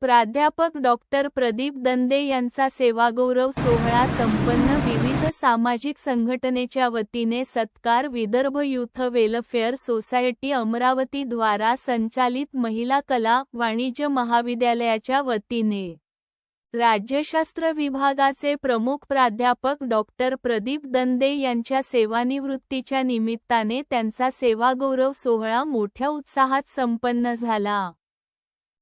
प्राध्यापक डॉक्टर प्रदीप दंदे यांचा सेवागौरव सोहळा संपन्न विविध सामाजिक संघटनेच्या वतीने सत्कार Vidarbha youth welfare society Amravati द्वारा संचालित महिला कला वाणिज्य महाविद्यालयाच्या वतीने. राज्यशास्त्र विभागाचे प्रमुख प्राध्यापक डॉक्टर प्रदीप दंदे यांच्या सेवानिवृत्तीच्या निमित्ताने त्यांचा सेवागौरव सोहळा मोठ्या उत्साहात संपन्न झाला.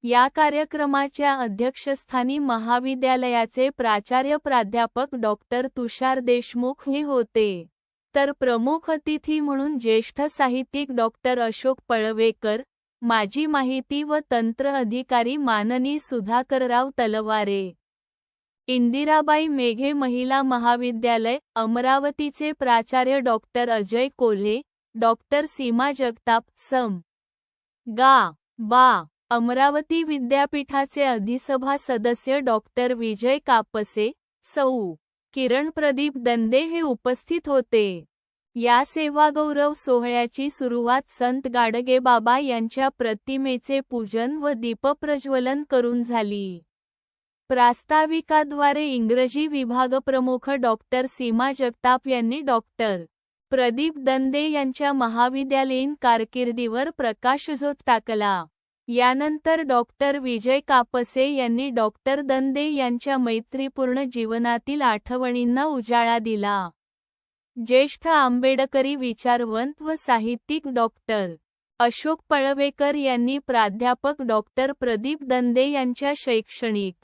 या कार्यक्रमाच्या अध्यक्षस्थानी महाविद्यालयाचे प्राचार्य प्राध्यापक डॉक्टर तुषार देशमुख हे होते. तर प्रमुख अतिथी म्हणून ज्येष्ठ साहित्यिक डॉक्टर अशोक पळवेकर माजी माहिती व तंत्र अधिकारी माननी सुधाकरराव तलवारे इंदिराबाई मेघे महिला महाविद्यालय अमरावतीचे प्राचार्य डॉक्टर अजय कोल्हे डॉक्टर सीमा जगताप सम. गा. बा. अमरावती विद्यापीठाचे अधिसभा सदस्य डॉक्टर विजय कापसे सौ. किरण प्रदीप दंदे हे उपस्थित होते. या सेवागौरव सोहळ्याची सुरुवात संत गाडगे बाबा यांच्या प्रतिमेचे पूजन व दीपप्रज्वलन करून झाली. प्रास्ताविकाद्वारे इंग्रजी विभागप्रमुख डॉक्टर सीमा जगताप यांनी डॉक्टर प्रदीप दंदे यांच्या महाविद्यालयीन कारकिर्दीवर प्रकाशझोत टाकला. यानंतर डॉक्टर विजय कापसे यांनी डॉक्टर दंदे यांच्या मैत्रीपूर्ण जीवनातील आठवणींना उजाळा दिला. ज्येष्ठ आंबेडकरी विचारवंत व साहित्यिक डॉक्टर अशोक पळवेकर यांनी प्राध्यापक डॉक्टर प्रदीप दंदे यांच्या शैक्षणिक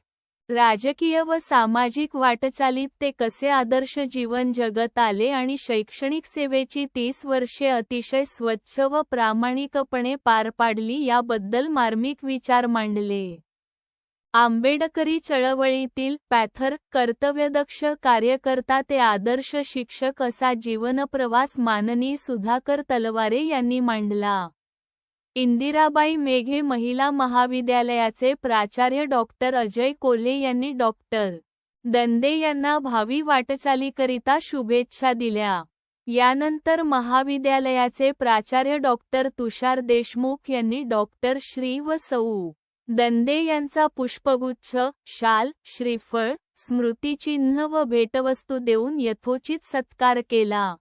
राजकीय व सामाजिक वाटचालीत ते कसे आदर्श जीवन जगत आले आणि शैक्षणिक सेवेची तीस वर्षे अतिशय स्वच्छ व प्रामाणिकपणे पार पाडली याबद्दल मार्मिक विचार मांडले. आंबेडकरी चळवळीतील पॅथर कर्तव्यदक्ष कार्यकर्ता ते आदर्श शिक्षक असा जीवनप्रवास माननीय सुधाकर तलवारे यांनी मांडला. इंदिराबाई मेघे महिला महाविद्यालयाचे प्राचार्य डॉक्टर अजय कोल्हे यांनी डॉक्टर दंदे यांना भावी वाटचालीकरिता शुभेच्छा दिल्या. यानंतर महाविद्यालयाचे प्राचार्य डॉक्टर तुषार देशमुख यांनी डॉक्टर श्री व सौ. दंदे यांचा पुष्पगुच्छ शाल श्रीफळ स्मृतिचिन्ह व भेटवस्तू देऊन यथोचित सत्कार केला.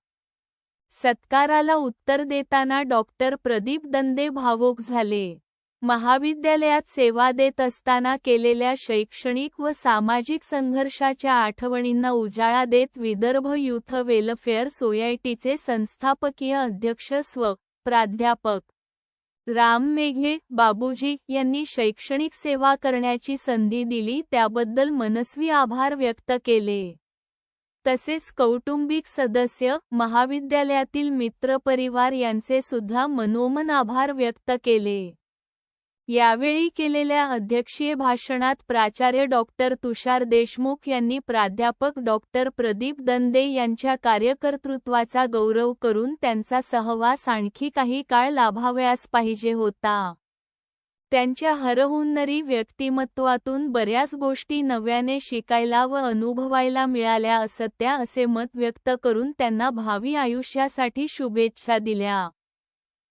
सत्काराला उत्तर देताना डॉक्टर प्रदीप दंदे भावुक झाले. महाविद्यालयात सेवा देत असताना केलेल्या शैक्षणिक व सामाजिक संघर्षाच्या आठवणींना उजाळा देत विदर्भ युथ वेलफेअर सोसायटीचे संस्थापकीय अध्यक्ष स्व. प्राध्यापक. राम मेघे बाबूजी यांनी शैक्षणिक सेवा करण्याची संधी दिली त्याबद्दल मनस्वी आभार व्यक्त केले. तसेच कौटुंबिक सदस्य महाविद्यालयातील मित्रपरिवार यांचे सुद्धा मनोमन आभार व्यक्त केले. यावेळी केलेल्या अध्यक्षीय भाषणात प्राचार्य डॉक्टर तुषार देशमुख यांनी प्राध्यापक डॉक्टर प्रदीप दंदे यांच्या कार्यकर्तृत्वाचा गौरव करून त्यांचा सहवास आणखी काही काळ लाभावयास पाहिजे होता. त्यांच्या हरहुन्नरी व्यक्तिमत्वातून बऱ्याच गोष्टी नव्याने शिकायला व अनुभवायला मिळाल्या असत्या असे मत व्यक्त करून त्यांना भावी आयुष्यासाठी शुभेच्छा दिल्या.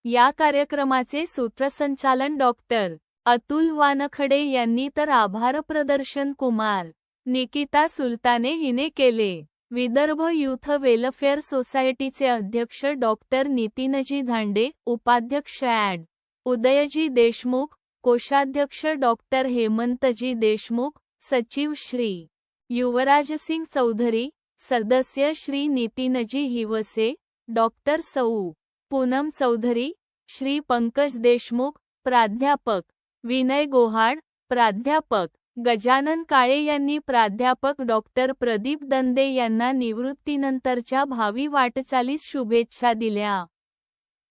या कार्यक्रमाचे सूत्रसंचालन डॉक्टर अतुल वानखडे यांनी तर आभार प्रदर्शन कुमार निकिता सुलताने हिने केले. विदर्भ युथ वेलफेअर सोसायटीचे अध्यक्ष डॉक्टर नितीनजी धांडे उपाध्यक्ष ॲड. उदयजी देशमुख कोषाध्यक्ष डॉक्टर हेमंतजी देशमुख सचिव श्री युवराजसिंग चौधरी सदस्य श्री नितीनजी हिवसे डॉक्टर सौ. पूनम चौधरी श्री पंकज देशमुख प्राध्यापक विनय गोहाड प्राध्यापक गजानन काळे यांनी प्राध्यापक डॉक्टर प्रदीप दंदे यांना निवृत्तीनंतरच्या भावी वाटचालीस शुभेच्छा दिल्या.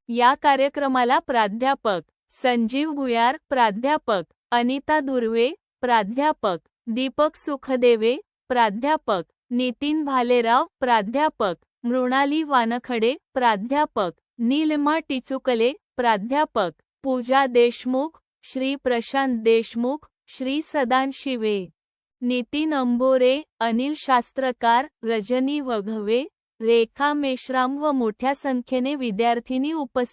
या कार्यक्रमाला प्राध्यापक संजीव भुयार प्राध्यापक. अनिता दुर्वे प्राध्यापक. दीपक सुखदेवे प्राध्यापक. नितीन भालेराव प्राध्यापक. मृणाली वानखडे प्राध्यापक. नीलमा टिचुकले प्राध्यापक. पूजा देशमुख श्री प्रशांत देशमुख श्री सदान शिवे. नितीन अंबोरे अनिल शास्त्रकार. रजनी वघवे. रेखा मेश्राम व मोठ्या संख्येने विद्यार्थिनी उपस्थित